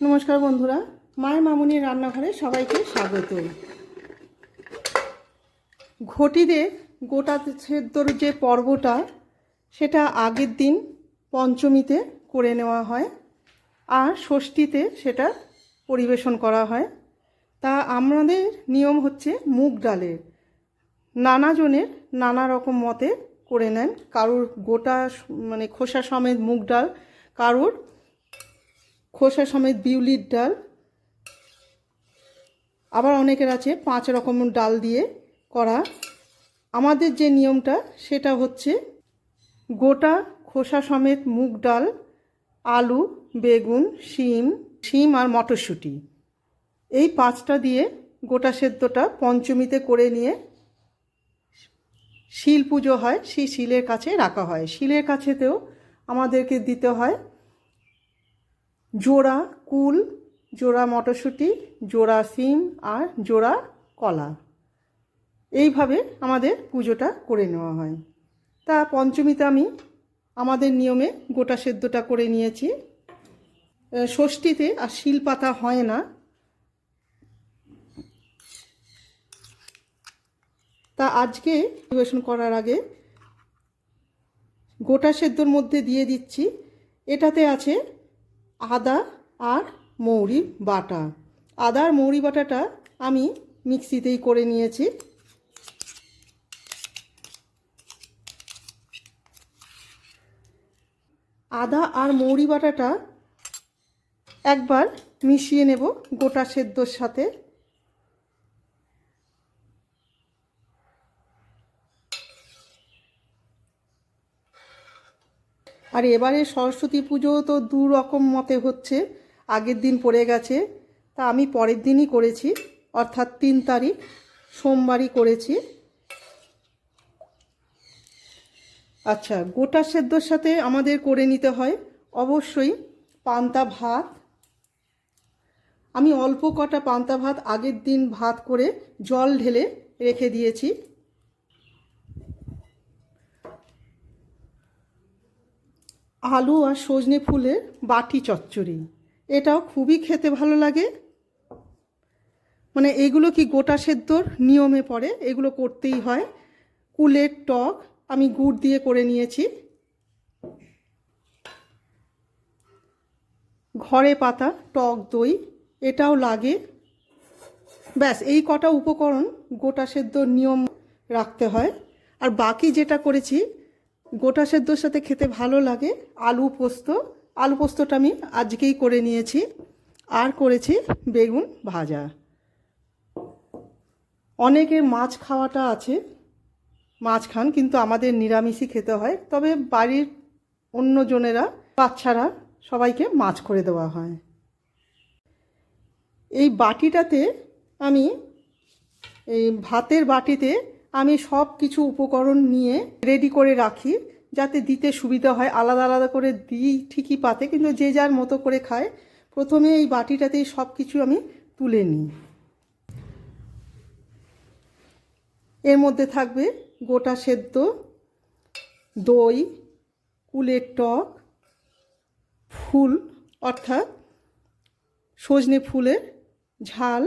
নমস্কার বন্ধুরা, মায়ের মামুনির রান্নাঘরে সবাইকে স্বাগত। ঘটিতে গোটা সেদ্ধর যে পর্বটা, সেটা আগের দিন পঞ্চমীতে করে নেওয়া হয় আর ষষ্ঠীতে সেটা পরিবেশন করা হয়। তা আমাদের নিয়ম হচ্ছে মুগ ডালের। নানা জনের নানা রকম মতে করে নেন। কারুর গোটা মানে খোসা সমেত মুগ ডাল, কারুর খোসা সমেত বিউলির ডাল। আবার অনেকের আছে পাঁচ রকম ডাল দিয়ে করা। আমাদের যে নিয়মটা, সেটা হচ্ছে গোটা খোসা সমেত মুগ ডাল, আলু, বেগুন, শিম শিম আর মটরশুঁটি। এই পাঁচটা দিয়ে গোটা সেদ্ধটা পঞ্চমীতে করে নিয়ে শিল পুজো হয়, সেই শিলের কাছে রাখা হয়। শিলের কাছেতেও আমাদেরকে দিতে হয় জোড়া কুল, জোড়া মটরশুঁটি, জোড়া সিম আর জোড়া কলা। এইভাবে আমাদের পুজোটা করে নেওয়া হয়। তা পঞ্চমীতে আমি আমাদের নিয়মে গোটা সেদ্ধটা করে নিয়েছি। ষষ্ঠীতে আর শিল পাতা হয় না। তা আজকে পরিবেশন করার আগে গোটা সেদ্ধর মধ্যে দিয়ে দিচ্ছি। এটাতে আছে আদা আর মৌরি বাটা। আদা আর মৌরি বাটাটা আমি মিক্সিতেই করে নিয়েছি। আদা আর মৌরি বাটাটা একবার মিশিয়ে নেব গোটা সেদ্ধর সাথে। আর এবারে সরস্বতী পুজো তো দু রকম মতে হচ্ছে। আগের দিন পড়ে গেছে, তা আমি পরের দিনই করেছি, অর্থাৎ তিন তারিখ সোমবারই করেছি। আচ্ছা গোটা সেদ্ধর সাথে আমাদের করে নিতে হয়, অবশ্যই পান্তা ভাত। আমি অল্প কটা পান্তা ভাত আগের দিন ভাত করে জল ঢেলে রেখে দিয়েছি। আলু আর সজনে ফুলের বাটি চচ্চড়ি। এটাও খুবই খেতে ভালো লাগে। মানে এগুলো কি গোটা সেদ্ধর নিয়মে পড়ে? এগুলো করতেই হয়। কুলের টক আমি গুড় দিয়ে করে নিয়েছি। ঘরে পাতা, টক, দই, এটাও লাগে। ব্যাস, এই কটা উপকরণ গোটা সেদ্ধর নিয়ম রাখতে হয়। আর বাকি যেটা করেছি গোটা সেদ্ধর সাথে খেতে ভালো লাগে। আলু পোস্ত। আলু পোস্তটা আমি আজকেই করে নিয়েছি। আর করেছি বেগুন ভাজা। অনেকের মাছ খাওয়াটা আছে, মাছ খান, কিন্তু আমাদের নিরামিষই খেতে হয়। তবে বাড়ির অন্যজনেরা, বাচ্চারা সবাইকে মাছ করে দেওয়া হয়। এই বাটিটাতে আমি এই ভাতের বাটিতে আমি সব কিছু উপকরণ নিয়ে রেডি করে রাখি, যাতে দিতে সুবিধা হয়। আলাদা আলাদা করে দিই ঠিকই পাতে, কিন্তু যে যার মতো করে খায়। প্রথমে এই বাটিটাতেই সব কিছু আমি তুলে নিই। এর মধ্যে থাকবে গোটা সেদ্ধ, দই, কুলের টক, ফুল, অর্থাৎ সজনে ফুলের ঝাল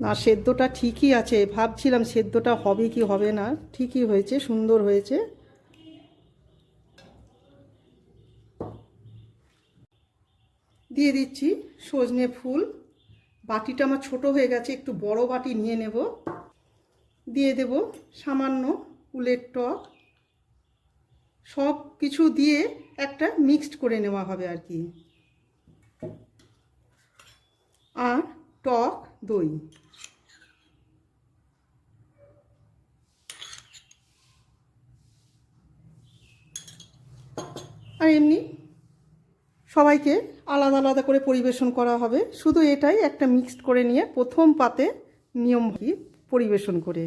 না, সেদ্ধটা ঠিকই আছে। ভাবছিলাম সেদ্ধটা হবে কি হবে না। ঠিকই হয়েছে, সুন্দর হয়েছে। দিয়ে দিচ্ছি সজনে ফুল। বাটিটা আমার ছোট হয়ে গেছে, একটু বড় বাটি নিয়ে নেব। দিয়ে দেব সামান্য উলের টক। সব কিছু দিয়ে একটা মিক্সড করে নেওয়া হবে আর কি। আর টক দই। আর এমনি সবাইকে আলাদা আলাদা করে পরিবেশন করা হবে। শুধু এটাই, একটা মিক্সড করে নিয়ে প্রথম পাতে নিয়ম পরিবেশন করে।